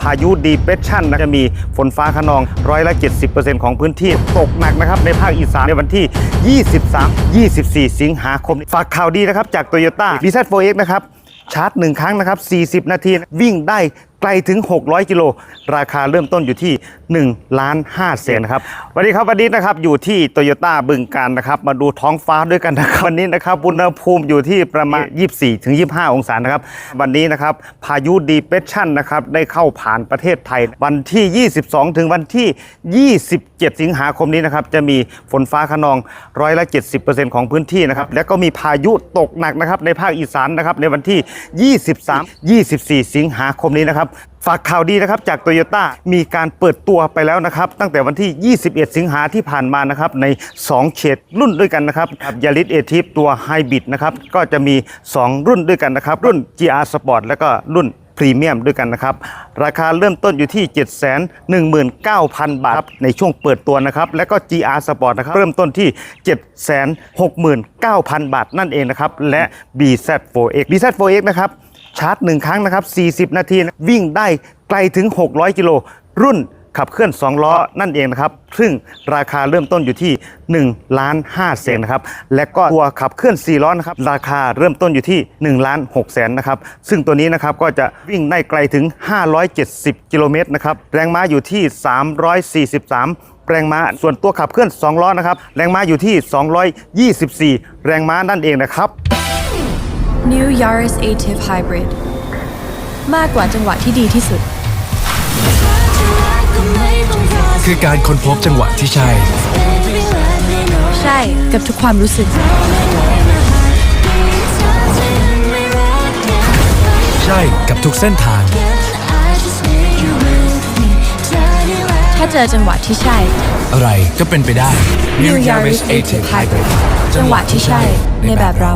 พายุดีเพรสชันจะมีฝนฟ้าขนองร้อยละ 70%ของพื้นที่ตกหนักนะครับ ในภาคอีสานในวันที่ 23 24 สิงหาคม ฝากข่าวดีนะครับ จาก Toyota v z 4 x นะครับ ชาร์จ 1 ครั้งนะครับ 40 นาที วิ่งได้ ไกลถึง 600 กิโล ราคาเริ่มต้นอยู่ที่ 1 ล้าน5แสนนะครับสวัสดีครับวันนี้นะครับอยู่ที่โตโยต้าบึงการนะครับ มาดูท้องฟ้าด้วยกันนะครับวันนี้นะครับอุณหภูมิอยู่ที่ประมาณ 24 ถึง 25 องศานะครับ วันนี้นะครับพายุดีเ r รสชันนะครับได้เข้าผ่านประเทศไทย วันที่ 22 ถึงวันที่ 27 สิงหาคมนี้นะครับจะมีฝนฟ้าขนองร้อยละ 70%ของพื้นที่นะครับแล้วก็มีพายุตกหนักนะครับในภาคอีสานนะครับในวันที่ 23 24 สิงหาคมนี้นะครับฝากข่าวดีนะครับจากโตโยต้ามีการเปิดตัวไปแล้วนะครับ ตั้งแต่วันที่ 21 สิงหาที่ผ่านมานะครับใน 2 เฉดรุ่นด้วยกันนะครับยาริสเอทิฟตัวไฮบริดนะครับก็จะมี 2 รุ่นด้วยกันนะครับ รุ่น GR Sport แล้วก็รุ่นพรีเมียมด้วยกันนะครับ ราคาเริ่มต้นอยู่ที่ 719,000 บาทในช่วงเปิดตัวนะครับ แล้วก็ GR Sport นะครับ เริ่มต้นที่ 769,000 บาทนั่นเองนะครับ และ BZ4X BZ4X นะครับ ชาร์จ 1 ครั้งนะครับ 40 นาที วิ่งได้ไกลถึง 600 กิโล รุ่นขับเคลื่อน 2 ล้อนั่นเองนะครับ ซึ่งราคาเริ่มต้นอยู่ที่ 1 ล้าน5แสนนะครับ และก็ตัวขับเคลื่อน 4 ล้อนะครับ ราคาเริ่มต้นอยู่ที่ 1 ล้าน6แสนนะครับ ซึ่งตัวนี้นะครับก็จะวิ่งได้ไกลถึง 570 กิโลเมตรนะครับ แรงม้าอยู่ที่ 343แรงม้าส่วนตัวขับเคลื่อน 2 ล้อนะครับ แรงม้าอยู่ที่ 224 แรงม้านั่นเองนะครับ New Yaris Active Hybrid มากกว่าจังหวะที่ดีที่สุด คือการค้นพบจังหวะที่ใช่ ใช่กับทุกความรู้สึก ใช่กับทุกเส้นทาง ถ้าเจอจังหวะที่ใช่ อะไรก็เป็นไปได้ New Yaris Active Hybrid จังหวะที่ใช่ในแบบเรา